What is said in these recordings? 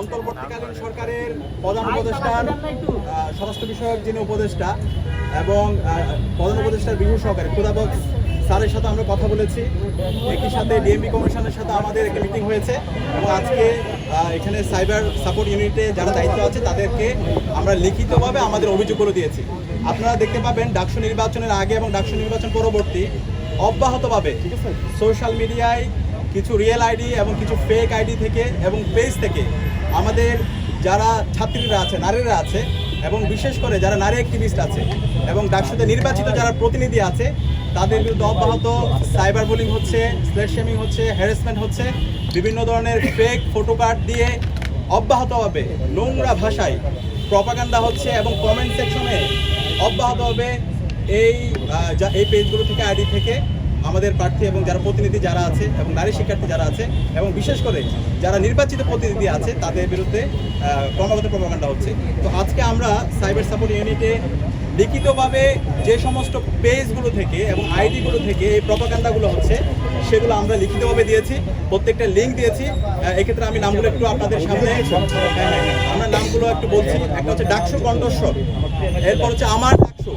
অন্তর্বর্তীকালীন সরকারের প্রধান উপদেষ্টার স্বরাষ্ট্র বিষয়ক যিনি উপদেষ্টা এবং প্রধান উপদেষ্টার বিহু সহকারী খুদাবক স্যারের সাথে আমরা কথা বলেছি। একই সাথে ডিএমবি কমিশনের সাথে আমাদের একটা মিটিং হয়েছে এবং আজকে এখানে সাইবার সাপোর্ট ইউনিটে যারা দায়িত্ব আছে তাদেরকে আমরা লিখিতভাবে আমাদের অভিযোগগুলো দিয়েছি। আপনারা দেখতে পাবেন ডাকসু নির্বাচনের আগে এবং ডাকসু নির্বাচন পরবর্তী অব্যাহতভাবে সোশ্যাল মিডিয়ায় কিছু রিয়েল আইডি এবং কিছু ফেক আইডি থেকে এবং পেজ থেকে আমাদের যারা ছাত্রীরা আছে, নারীরা আছে, এবং বিশেষ করে যারা নারী অ্যাক্টিভিস্ট আছে, এবং ডাকসুতে নির্বাচিত যারা প্রতিনিধি আছে, তাদের বিরুদ্ধে অব্যাহত সাইবার বুলিং হচ্ছে স্লেট শেমিং হচ্ছে হ্যারাসমেন্ট হচ্ছে, বিভিন্ন ধরনের ফেক ফটো কার্ড দিয়ে অব্যাহতভাবে নোংরা ভাষায় প্রপাগান্ডা হচ্ছে এবং কমেন্ট সেকশনে অব্যাহতভাবে এই এই পেজগুলো থেকে আইডি থেকে আমাদের প্রার্থী এবং যারা প্রতিনিধি যারা আছে এবং নারী শিক্ষার্থী যারা আছে এবং বিশেষ করে যারা নির্বাচিত প্রতিনিধি আছে, তাদের বিরুদ্ধে ক্রমাগত প্রপাগান্ডা হচ্ছে। তো আজকে আমরা সাইবার সাপোর্ট ইউনিটে লিখিতভাবে যে সমস্ত পেজগুলো থেকে এবং আইডিগুলো থেকে এই প্রপাগান্ডাগুলো হচ্ছে, সেগুলো আমরা লিখিতভাবে দিয়েছি, প্রত্যেকটা লিঙ্ক দিয়েছি। এক্ষেত্রে আমি নামগুলো একটু আপনাদের সামনে আমরা নামগুলো একটু বলছি। একটা হচ্ছে ডাকসু কণ্ঠস্বর, এরপর হচ্ছে আমার ডাকসু,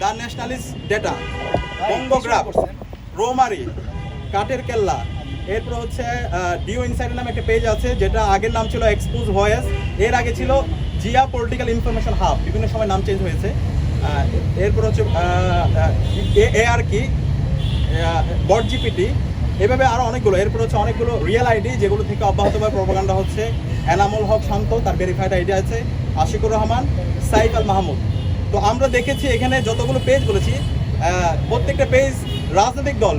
দ্য ন্যাশনালিস্ট ডেটা, বঙ্গগ্রাফ রোমারি, কাঠের কেল্লা। এরপর হচ্ছে ডিও ইনসাইডের নামে একটা পেজ আছে, যেটা আগের নাম ছিল এক্সপোজ ভয়েস এর আগে ছিল জিয়া পলিটিক্যাল ইনফরমেশন হাব বিভিন্ন সময় নাম চেঞ্জ হয়েছে। এরপর হচ্ছে এ আর কি বট জিপিটি এভাবে আরও অনেকগুলো। এরপর হচ্ছে অনেকগুলো রিয়েল আইডি যেগুলো থেকে অব্যাহতভাবে প্রপাগান্ডা হচ্ছে। এনামুল হক শান্ত তার ভেরিফাইড আইডি আছে। আশিকুর রহমান সাইফ আল মাহমুদ তো আমরা দেখেছি এখানে যতগুলো পেজ বলেছি প্রত্যেকটা পেজ রাজনৈতিক দল,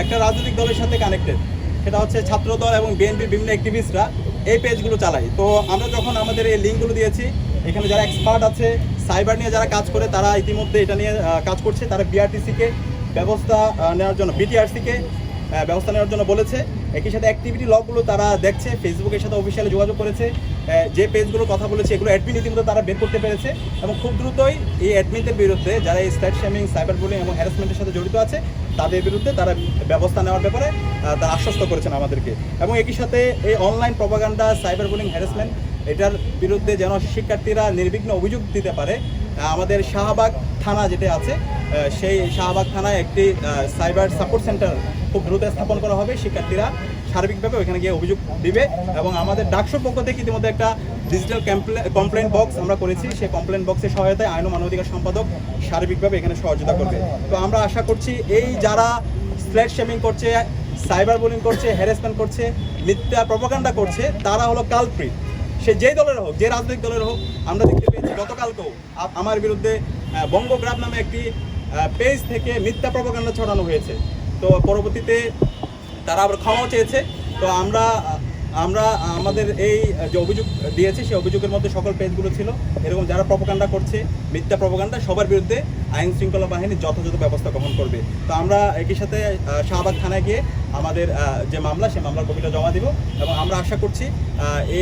একটা রাজনৈতিক দলের সাথে কানেক্টেড সেটা হচ্ছে ছাত্র দল এবং বিএনপির বিভিন্ন অ্যাক্টিভিস্টরা এই পেজগুলো চালায়। তো আমরা যখন আমাদের এই লিঙ্কগুলো দিয়েছি, এখানে যারা এক্সপার্ট আছে সাইবার নিয়ে যারা কাজ করে, তারা ইতিমধ্যে এটা নিয়ে কাজ করছে। তারা বিআরটিসিকে ব্যবস্থা নেওয়ার জন্য বিটিআরসিকে ব্যবস্থা নেওয়ার জন্য বলেছে। একই সাথে অ্যাক্টিভিটি লগগুলো তারা দেখছে ফেসবুকের সাথে অফিসিয়ালি যোগাযোগ করেছে। যে পেজগুলো কথা বলেছে, এগুলো অ্যাডমিন ইতিমধ্যে তারা বের করতে পেরেছে এবং খুব দ্রুতই এই অ্যাডমিনদের বিরুদ্ধে যারা এই স্ট্যাট শেমিং সাইবার বুলিং এবং হ্যারাসমেন্টের সাথে জড়িত আছে, তাদের বিরুদ্ধে তারা ব্যবস্থা নেওয়ার ব্যাপারে তারা আশ্বস্ত করেছেন আমাদেরকে। এবং একই সাথে এই online propaganda cyber bullying harassment এটার বিরুদ্ধে যেন শিক্ষার্থীরা নির্বিঘ্ন অভিযোগ দিতে পারে আমাদের শাহবাগ থানা যেটা আছে সেই শাহবাগ থানায় একটি সাইবার সাপোর্ট সেন্টার খুব দ্রুত স্থাপন করা হবে। শিক্ষার্থীরা সার্বিকভাবে ওইখানে গিয়ে অভিযোগ দিবে এবং আমাদের ডাকসুর পক্ষ থেকে ইতিমধ্যে একটা ডিজিটাল কমপ্লেন বক্স আমরা করেছি। সেই কমপ্লেন বক্সের সহায়তায় আইন ও মানবাধিকার সম্পাদক সার্বিকভাবে এখানে সহযোগিতা করবে। তো আমরা আশা করছি এই যারা স্ল্যাট শেমিং করছে সাইবার বুলিং করছে হ্যারাসমেন্ট করছে, মিথ্যা প্রপাগান্ডা করছে, তারা হলো কালপ্রিট সে যেই দলের হোক, যে রাজনৈতিক দলের হোক, আমরা দেখতে পেয়েছি গতকালকেও আমার বিরুদ্ধে বঙ্গগ্রাম নামে একটি পেজ থেকে মিথ্যা প্রপাগান্ডা ছড়ানো হয়েছে। তো পরবর্তীতে তারা আবার ক্ষমাও চেয়েছে। তো আমরা আমরা, আমাদের এই যে অভিযোগ দিয়েছি, সেই অভিযোগের মধ্যে সকল পেজগুলো ছিল। এরকম যারা প্রপাগান্ডা করছে, মিথ্যা প্রপাগান্ডা সবার বিরুদ্ধে আইন শৃঙ্খলা বাহিনী যথাযথ ব্যবস্থা গ্রহণ করবে। তো আমরা একই সাথে শাহবাগ থানায় গিয়ে আমাদের যে মামলা, সেই মামলার কপিটা জমা দিব এবং আমরা আশা করছি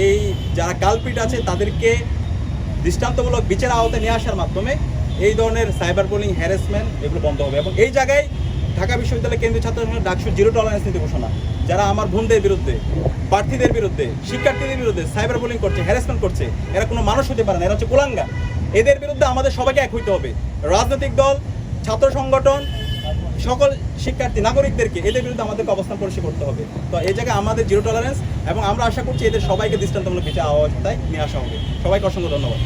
এই যারা কালপিট আছে, তাদেরকে দৃষ্টান্তমূলক বিচার আওতায় নিয়ে আসার মাধ্যমে এই ধরনের সাইবার বুলিং হ্যারাসমেন্ট এগুলো বন্ধ হবে। এবং এই জায়গায় ঢাকা বিশ্ববিদ্যালয় কেন্দ্রীয় ছাত্র সংসদ ডাকসু জিরো টলারেন্স নীতি ঘোষণা, যারা আমার বোনদের বিরুদ্ধে, প্রার্থীদের বিরুদ্ধে, শিক্ষার্থীদের বিরুদ্ধে সাইবার বুলিং করছে হ্যারাসমেন্ট করছে, এরা কোনো মানুষ হতে পারে না, এরা হচ্ছে কুলাঙ্গা এদের বিরুদ্ধে আমাদের সবাইকে এক হইতে হবে। রাজনৈতিক দল, ছাত্র সংগঠন, সকল শিক্ষার্থী, নাগরিকদেরকে এদের বিরুদ্ধে আমাদেরকে অবস্থান পরিষ্কার করতে হবে। তো এই জায়গায় আমাদের জিরো টলারেন্স এবং আমরা আশা করছি এদের সবাইকে দৃষ্টান্তমূলক বিচার আওয়াজ তাই নিয়ে আসা হবে। সবাইকে অসংখ্য ধন্যবাদ।